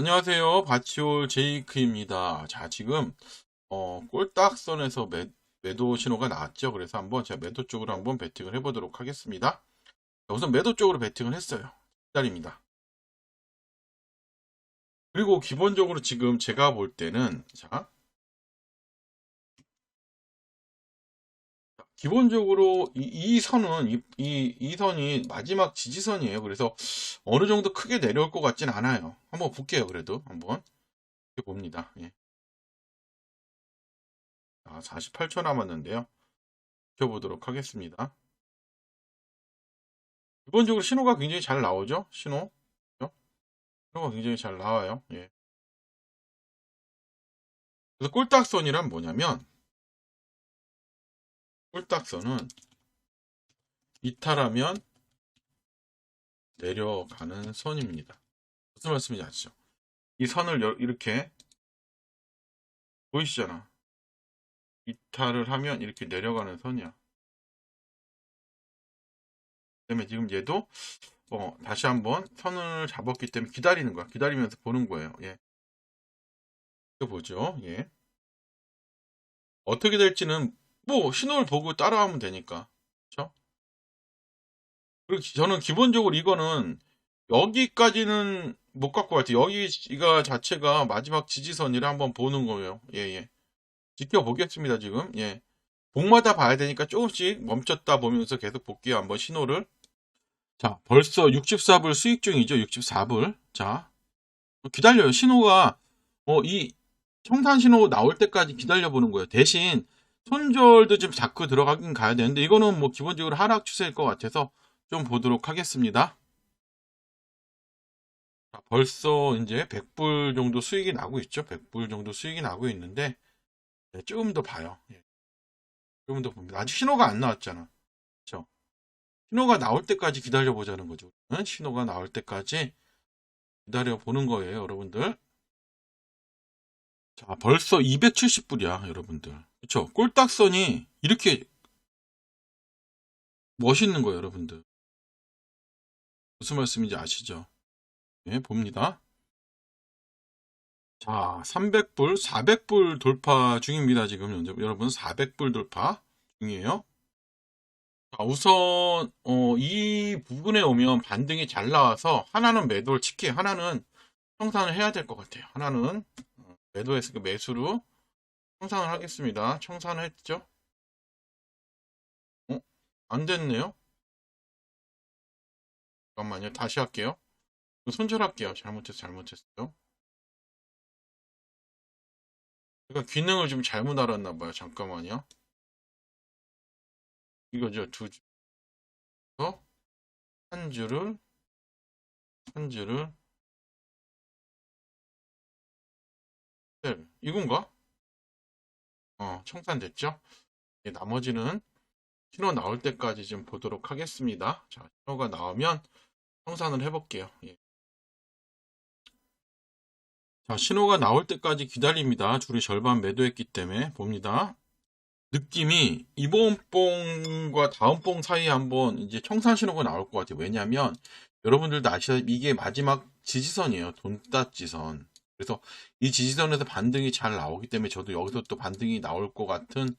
안녕하세요. 바치올 제이크입니다. 자, 지금 어, 꼴딱선에서 매, 매도 신호가 나왔죠. 그래서 한번 제가 매도 쪽으로 한번 베팅을 해보도록 하겠습니다. 자, 우선 매도 쪽으로 베팅을 했어요. 기다립니다. 그리고 기본적으로 지금 제가 볼 때는 자 기본적으로 이, 이 선은 이, 이, 이 선이 마지막 지지선이에요. 그래서 어느 정도 크게 내려올 것 같진 않아요. 한번 볼게요. 그래도 한번 이렇게 봅니다. 예. 자, 48초 남았는데요. 지켜보도록 하겠습니다. 기본적으로 신호가 굉장히 잘 나오죠? 신호. 그죠? 신호가 굉장히 잘 나와요. 예. 그래서 꼴딱선이란 뭐냐면 꼴딱선은 이탈하면 내려가는 선입니다. 무슨 말씀인지 아시죠? 이 선을 이렇게 보이시잖아. 이탈을 하면 이렇게 내려가는 선이야. 그다음에 지금 얘도 어, 다시 한번 선을 잡았기 때문에 기다리는 거야. 기다리면서 보는 거예요. 예. 보죠. 예. 어떻게 될지는 뭐 신호를 보고 따라하면 되니까. 그렇죠? 그리고 저는 기본적으로 이거는 여기까지는 못 갖고 갈게요. 여기가 자체가 마지막 지지선이라 한번 보는 거예요. 예, 예. 지켜보겠습니다, 지금. 예. 복마다 봐야 되니까 조금씩 멈췄다 보면서 계속 볼게요. 한번 신호를. 자, 벌써 64불 수익 중이죠. 64불. 자, 기다려요. 신호가, 어, 이 청산 신호 나올 때까지 기다려보는 거예요. 대신 손절도 좀 자꾸 들어가긴 가야 되는데 이거는 뭐 기본적으로 하락 추세일 것 같아서 좀 보도록 하겠습니다. 자, 벌써 이제 100불 정도 수익이 나고 있죠. 100불 정도 수익이 나고 있는데 네, 조금 더 봐요. 예. 조금 더 봅니다. 아직 신호가 안 나왔잖아. 그렇죠? 신호가 나올 때까지 기다려 보자는 거죠. 신호가 나올 때까지 기다려 보는 거예요, 여러분들. 자, 벌써 270불이야, 여러분들. 그쵸? 꼴딱선이 이렇게 멋있는 거예요, 여러분들. 무슨 말씀인지 아시죠? 네, 봅니다. 자, 300불, 400불 돌파 중입니다. 지금 여러분 400불 돌파 중이에요. 자, 우선 어, 이 부분에 오면 반등이 잘 나와서 하나는 매도를 치게, 하나는 청산을 해야 될 것 같아요. 하나는 어, 매도했으니까 매수로 청산을 하겠습니다. 청산을 했죠? 어? 안 됐네요? 잠깐만요. 다시 할게요. 손절할게요. 잘못해서 잘못했어요. 제가 기능을 좀 잘못 알았나 봐요. 잠깐만요. 이거죠. 두 줄. 어? 한 줄을 한 줄을 이건가? 어, 청산됐죠? 예, 나머지는 신호 나올 때까지 좀 보도록 하겠습니다. 자, 신호가 나오면 청산을 해볼게요. 예. 자, 신호가 나올 때까지 기다립니다. 줄이 절반 매도했기 때문에 봅니다. 느낌이 이번 뽕과 다음 뽕 사이에 한번 이제 청산 신호가 나올 것 같아요. 왜냐하면 여러분들도 아시다시피 이게 마지막 지지선이에요. 돈따 지선. 그래서 이 지지선에서 반등이 잘 나오기 때문에 저도 여기서 또 반등이 나올 것 같은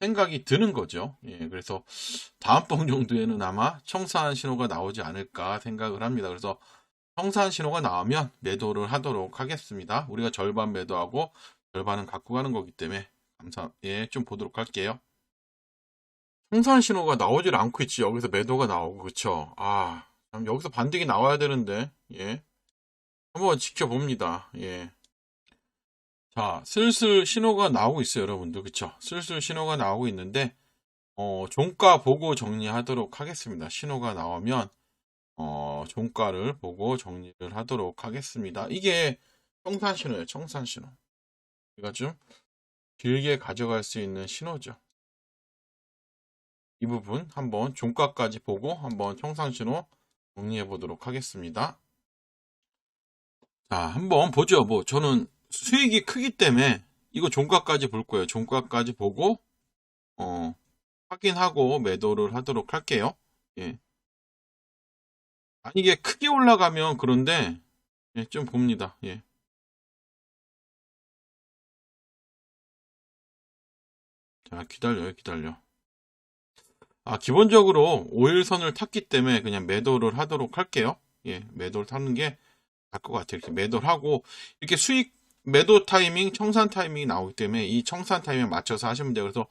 생각이 드는 거죠. 예, 그래서 다음번 정도에는 아마 청산 신호가 나오지 않을까 생각을 합니다. 그래서 청산 신호가 나오면 매도를 하도록 하겠습니다. 우리가 절반 매도하고 절반은 갖고 가는 거기 때문에 감사, 예, 좀 보도록 할게요. 청산 신호가 나오질 않고 있지. 여기서 매도가 나오고, 그쵸? 아, 여기서 반등이 나와야 되는데, 예. 한번 지켜봅니다. 예. 자, 슬슬 신호가 나오고 있어요, 여러분들. 그쵸? 슬슬 신호가 나오고 있는데, 어, 종가 보고 정리하도록 하겠습니다. 신호가 나오면, 어, 종가를 보고 정리를 하도록 하겠습니다. 이게 청산 신호예요, 청산 신호. 우리가 좀 길게 가져갈 수 있는 신호죠. 이 부분 한번 종가까지 보고 한번 청산 신호 정리해 보도록 하겠습니다. 아, 한번 보죠. 뭐 저는 수익이 크기 때문에 이거 종가까지 볼 거예요. 종가까지 보고 어, 확인하고 매도를 하도록 할게요. 예. 아니 이게 크게 올라가면 그런데 예, 좀 봅니다. 예. 자, 기다려요. 기다려. 아, 기본적으로 5일선을 탔기 때문에 그냥 매도를 하도록 할게요. 예, 매도를 타는 게 나을 것 같아요. 이렇게 매도를 하고, 이렇게 수익, 매도 타이밍, 청산 타이밍이 나오기 때문에 이 청산 타이밍에 맞춰서 하시면 돼요. 그래서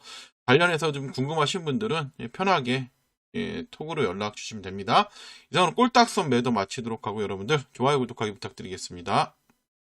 관련해서 좀 궁금하신 분들은 예, 편하게 예, 톡으로 연락 주시면 됩니다. 이상으로 꼴딱선 매도 마치도록 하고 여러분들 좋아요, 구독하기 부탁드리겠습니다.